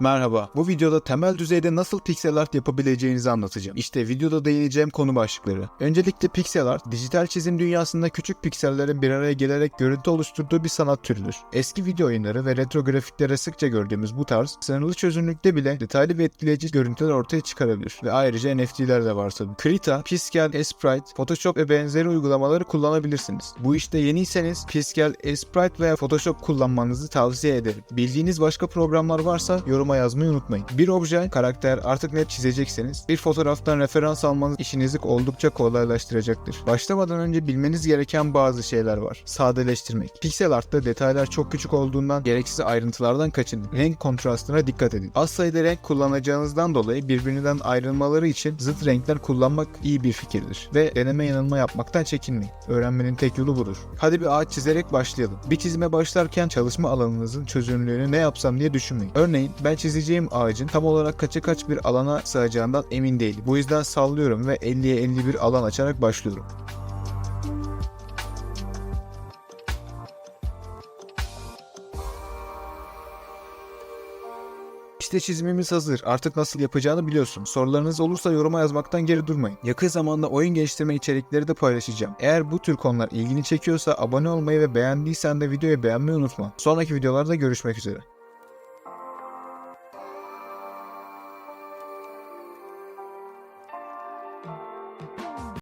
Merhaba, bu videoda temel düzeyde nasıl pixel art yapabileceğinizi anlatacağım. İşte videoda değineceğim konu başlıkları. Öncelikle pixel art, dijital çizim dünyasında küçük piksellerin bir araya gelerek görüntü oluşturduğu bir sanat türüdür. Eski video oyunları ve retro grafiklere sıkça gördüğümüz bu tarz, sınırlı çözünürlükte bile detaylı ve etkileyici görüntüler ortaya çıkarabilir. Ve ayrıca NFT'ler de var tabii. Krita, Piskel, Sprite, Photoshop ve benzeri uygulamaları kullanabilirsiniz. Bu işte yeniyseniz Piskel, Sprite veya Photoshop kullanmanızı tavsiye ederim. Bildiğiniz başka programlar varsa yoruma yazmayı unutmayın. Bir obje, karakter artık net çizecekseniz bir fotoğraftan referans almanız işinizi oldukça kolaylaştıracaktır. Başlamadan önce bilmeniz gereken bazı şeyler var. Sadeleştirmek. Pixel artta detaylar çok küçük olduğundan gereksiz ayrıntılardan kaçının. Renk kontrastına dikkat edin. Az sayıda renk kullanacağınızdan dolayı birbirinden ayrılmaları için zıt renkler kullanmak iyi bir fikirdir. Ve deneme yanılma yapmaktan çekinmeyin. Öğrenmenin tek yolu budur. Hadi bir ağaç çizerek başlayalım. Bir çizime başlarken çalışma alanınızın çözünürlüğünü ne yapsam diye düşünmeyin. Örneğin ben çizeceğim ağacın tam olarak kaça kaç bir alana sığacağından emin değilim. Bu yüzden sallıyorum ve 50'ye 51 alan açarak başlıyorum. İşte çizimimiz hazır. Artık nasıl yapacağını biliyorsun. Sorularınız olursa yoruma yazmaktan geri durmayın. Yakın zamanda oyun geliştirme içerikleri de paylaşacağım. Eğer bu tür konular ilgini çekiyorsa abone olmayı ve beğendiysen de videoyu beğenmeyi unutma. Sonraki videolarda görüşmek üzere.